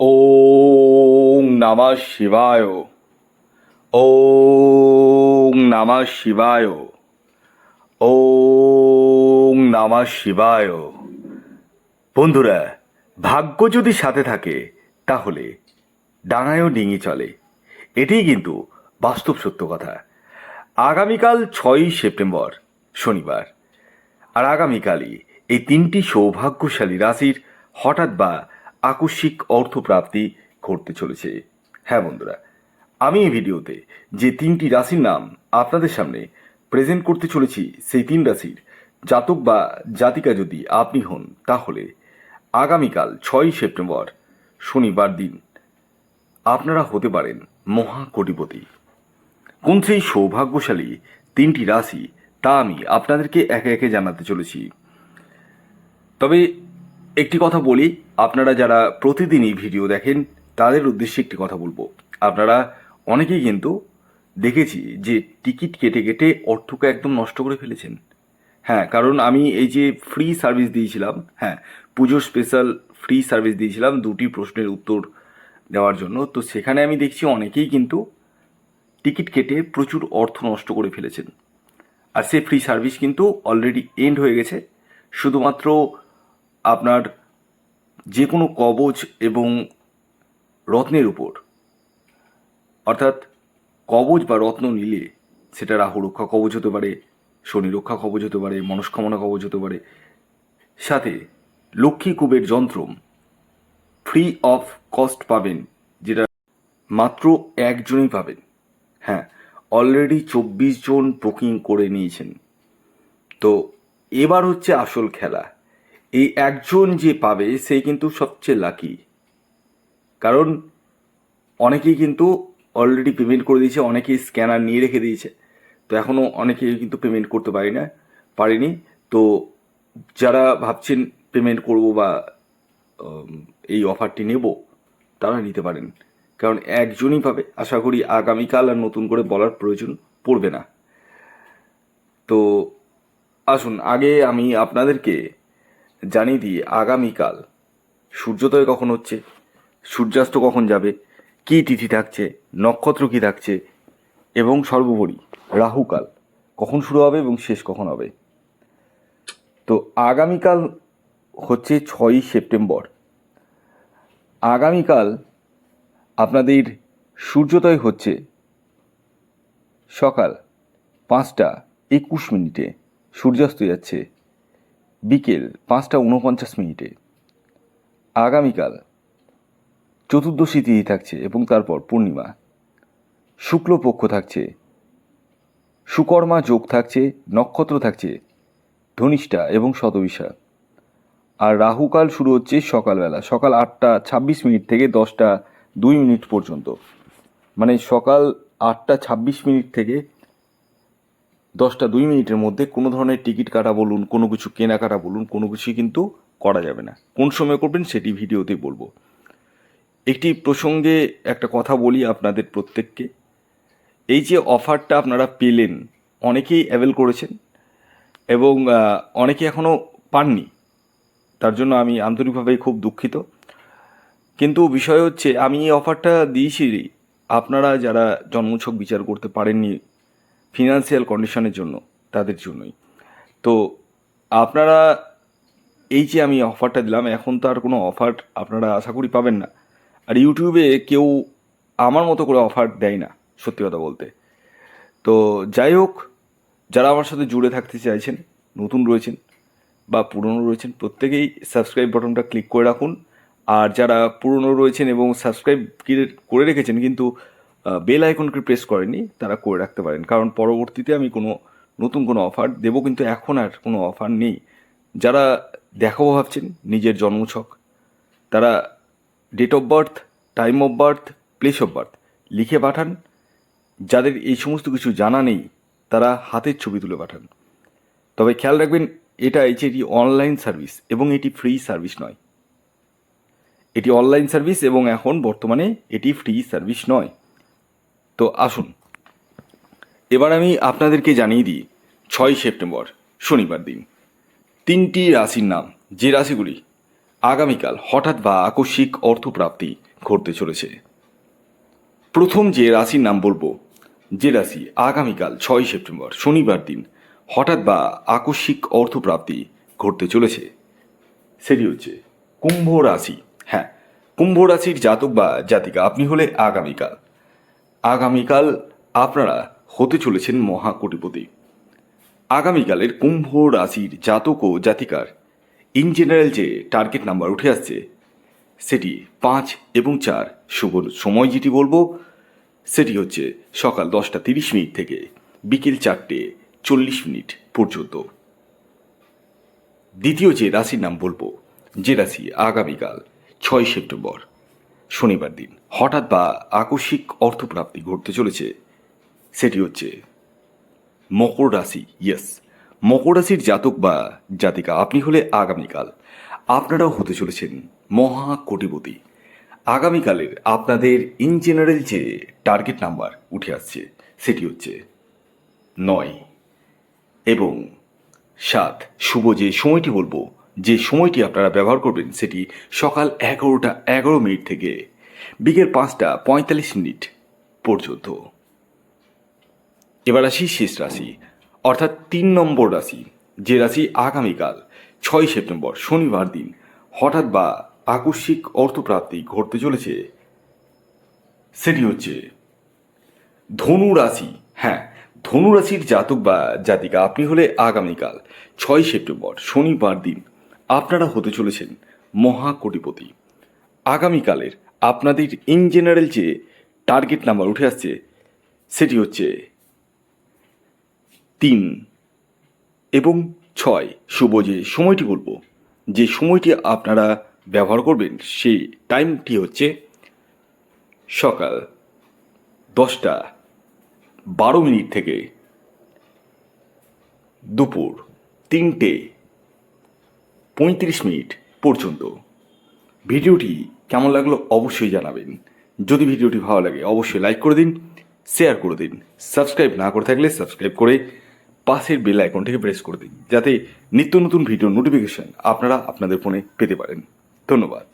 ওং নমঃ শিবায়। ওং নমঃ শিবায়। ওং নমঃ শিবায়। বন্ধুরা, ভাগ্য যদি সাথে থাকে, তাহলে ডাঙায়ও ডিঙি চলে। এটিই কিন্তু বাস্তব সত্য কথা। আগামীকাল ছয়ই সেপ্টেম্বর, শনিবার। আর আগামীকালই এই তিনটি সৌভাগ্যশালী রাশির হঠাৎ বা আকস্মিক অর্থপ্রাপ্তি ঘটতে চলেছে। হ্যাঁ বন্ধুরা, আমি এই ভিডিওতে যে তিনটি রাশির নাম আপনাদের সামনে প্রেজেন্ট করতে চলেছি, সেই তিন রাশির জাতক বা জাতিকা যদি আপনি হন, তাহলে আগামীকাল ছয়ই সেপ্টেম্বর শনিবার দিন আপনারা হতে পারেন মহাকোটিপতি। কোন সেই সৌভাগ্যশালী তিনটি রাশি তা আমি আপনাদেরকে একে একে জানাতে চলেছি। তবে একটি কথা বলি, আপনারা যারা প্রতিদিনই ভিডিও দেখেন, তাদের উদ্দেশ্যে একটি কথা বলব। আপনারা অনেকেই কিন্তু দেখেছি যে টিকিট কেটে কেটে অর্থকে একদম নষ্ট করে ফেলেছেন। হ্যাঁ কারণ আমি এই যে ফ্রি সার্ভিস দিয়েছিলাম হ্যাঁ পুজোর স্পেশাল ফ্রি সার্ভিস দিয়েছিলাম দুটি প্রশ্নের উত্তর দেওয়ার জন্য। তো সেখানে আমি দেখছি অনেকেই কিন্তু টিকিট কেটে প্রচুর অর্থ নষ্ট করে ফেলেছেন। আর সে ফ্রি সার্ভিস কিন্তু অলরেডি এন্ড হয়ে গেছে। শুধুমাত্র আপনার যে কোনো কবচ এবং রত্নের উপর। অর্থাৎ কবচ বা রত্ন নিলে সেটা রাহু রক্ষা কবচ হতে পারে শনি রক্ষা কবচ হতে পারে, মনস্কামনা কবচ হতে পারে। সাথে লক্ষ্মী কুবের যন্ত্র ফ্রি অফ কস্ট পাবেন, যেটা মাত্র একজনই পাবেন। হ্যাঁ অলরেডি চব্বিশ জন বুকিং করে নিয়েছেন। তো এবার হচ্ছে আসল খেলা। এই একজন যে পাবে সেই কিন্তু সবচেয়ে লাকি কারণ অনেকেই কিন্তু অলরেডি পেমেন্ট করে দিয়েছে, অনেকেই স্ক্যানার নিয়ে রেখে দিয়েছে। তো এখনও অনেকেই কিন্তু পেমেন্ট করতে পারি না, পারিনি। তো যারা ভাবছেন পেমেন্ট করব বা এই অফারটি নেব, তারা নিতে পারেন। কারণ একজনই পাবে, আশা করি আগামীকাল আর নতুন করে বলার প্রয়োজন পড়বে না। তো আসুন, আগে আমি আপনাদেরকে জানিয়ে দিয়ে আগামীকাল। সূর্যোদয় কখন হচ্ছে? সূর্যাস্ত কখন যাবে? কী তিথি থাকছে? নক্ষত্র কী থাকছে? এবং সর্বোপরি, রাহুকাল কখন শুরু হবে এবং শেষ কখন হবে? তো আগামীকাল হচ্ছে ছয়ই সেপ্টেম্বর। আগামীকাল আপনাদের সূর্যোদয় হচ্ছে সকাল পাঁচটা একুশ মিনিটে। সূর্যাস্ত যাচ্ছে বিকেল পাঁচটা উনপঞ্চাশ মিনিটে। আগামীকাল চতুর্দশী তিথি থাকছে এবং তারপর পূর্ণিমা। শুক্লপক্ষ থাকছে। সুকর্মা যোগ থাকছে, নক্ষত্র থাকছে, ধনিষ্ঠা এবং শতবিশা। আর রাহুকাল শুরু হচ্ছে সকালবেলা, সকাল আটটা ছাব্বিশ মিনিট থেকে দশটা দুই মিনিট পর্যন্ত। মানে সকাল আটটা ছাব্বিশ মিনিট থেকে দশটা দুই মিনিটের মধ্যে কোনো ধরনের টিকিট কাটা বলুন, কোনো কিছু কেনাকাটা বলুন, কোনো কিছুই কিন্তু করা যাবে না। কোন সময় করবেন সেটি ভিডিওতে বলব। একটি প্রসঙ্গে একটা কথা বলি আপনাদের প্রত্যেককে। এই যে অফারটা আপনারা পেলেন, অনেকেই অ্যাভেল করেছেন এবং অনেকে এখনও পাননি। তার জন্য আমি আন্তরিকভাবে খুব দুঃখিত। কিন্তু বিষয় হচ্ছে, আমি এই অফারটা দিয়েছি আপনারা যারা জন্মছক বিচার করতে পারেননি ফিনান্সিয়াল কন্ডিশনের জন্য, তাদের জন্যই। তো আপনারা এই যে আমি অফারটা দিলাম, এখন তো আর কোনো অফার আপনারা আশা করি পাবেন না। আর ইউটিউবে কেউ আমার মতো করে অফার দেয় না, সত্যি কথা বলতে। তো যাই হোক, যারা আমার সাথে জুড়ে থাকতে চাইছেন, নতুন রয়েছেন বা পুরনো রয়েছেন, প্রত্যেকেই সাবস্ক্রাইব বাটনটা ক্লিক করে রাখুন। আর যারা পুরনো রয়েছেন এবং সাবস্ক্রাইব করে রেখেছেন, কিন্তু বেল আইকনকে প্রেস করেনি, তারা করে রাখতে পারেন। কারণ পরবর্তীতে আমি কোনো নতুন কোনো অফার দেবো, কিন্তু এখন আর কোনো অফার নেই। যারা দেখাবো ভাবছেন, নিজের জন্মছক। তারা date of birth time of birth place of birth লিখে পাঠান। যাদের এই সমস্ত কিছু জানা নেই, তারা হাতের ছবি তুলে পাঠান। তবে খেয়াল রাখবেন, এটা যে এটি অনলাইন সার্ভিস এবং এটি ফ্রি সার্ভিস নয়। এটি অনলাইন সার্ভিস এবং এখন বর্তমানে এটি ফ্রি সার্ভিস নয়। তো আসুন। এবার আমি আপনাদেরকে জানিয়ে দিই ছয় সেপ্টেম্বর, শনিবার দিন। তিনটি রাশির নাম, যে রাশিগুলি আগামীকাল হঠাৎ বা আকস্মিক অর্থপ্রাপ্তি ঘটতে চলেছে। প্রথম যে রাশির নাম বলব, যে রাশি আগামীকাল ছয় সেপ্টেম্বর, শনিবার দিন হঠাৎ বা আকস্মিক অর্থপ্রাপ্তি ঘটতে চলেছে। সেটি হচ্ছে কুম্ভ রাশি। হ্যাঁ কুম্ভ রাশির জাতক বা জাতিকা আপনি হলে আগামীকাল। আগামীকাল আপনারা হতে চলেছেন মহাকোটিপতি। আগামীকালের কুম্ভ রাশির জাতক ও জাতিকার। ইন জেনারেল যে টার্গেট নাম্বার উঠে আসছে, সেটি পাঁচ এবং চার শুভ সময় যেটি বলব, সেটি হচ্ছে সকাল দশটা তিরিশ মিনিট থেকে বিকেল চারটে চল্লিশ মিনিট পর্যন্ত। দ্বিতীয় যে রাশির নাম বলব, যে রাশি আগামীকাল ছয় সেপ্টেম্বর। শনিবার দিন। হঠাৎ বা আকস্মিক অর্থপ্রাপ্তি ঘটতে চলেছে। সেটি হচ্ছে মকর রাশি ইয়েস মকর রাশির জাতক বা জাতিকা, আপনি হলে আগামীকাল। আপনারাও হতে চলেছেন মহা কোটিপতি। আগামীকালের আপনাদের ইন জেনারেল যে টার্গেট নাম্বার উঠে আসছে, সেটি হচ্ছে নয় এবং সাত। শুভ যে সময়টি বলব যে সময়টি আপনারা ব্যবহার করবেন সেটি সকাল এগারোটা এগারো মিনিট থেকে বিকেল পাঁচটা পঁয়তাল্লিশ মিনিট পর্যন্ত। এবার আসি শেষ রাশি, অর্থাৎ তিন নম্বর রাশি, যে রাশি আগামীকাল, ছয় সেপ্টেম্বর, শনিবার দিন, হঠাৎ বা আকস্মিক অর্থপ্রাপ্তি ঘটতে চলেছে। সেটি হচ্ছে ধনু রাশি হ্যাঁ ধনু রাশির জাতক বা জাতিকা আপনি হলে আগামীকাল, ছয় সেপ্টেম্বর, শনিবার দিন আপনারা হতে চলেছেন মহাকোটিপতি। আগামীকালের আপনাদের ইন জেনারেল যে টার্গেট নাম্বার উঠে আসছে, সেটি হচ্ছে তিন এবং ছয়। শুভ যে সময়টি বলব, যে সময়টি আপনারা ব্যবহার করবেন সেই টাইমটি হচ্ছে সকাল দশটা বারো মিনিট থেকে দুপুর তিনটে পঁয়ত্রিশ মিনিট পর্যন্ত। ভিডিওটি কেমন লাগল অবশ্যই জানাবেন। যদি ভিডিওটি ভালো লাগে, অবশ্যই লাইক করে দিন শেয়ার করে দিন সাবস্ক্রাইব না করে থাকলে সাবস্ক্রাইব করে পাশের বেল আইকনটিকে প্রেস করে দিন, যাতে নিত্য নতুন ভিডিও নোটিফিকেশান আপনারা আপনাদের ফোনে পেতে পারেন। ধন্যবাদ।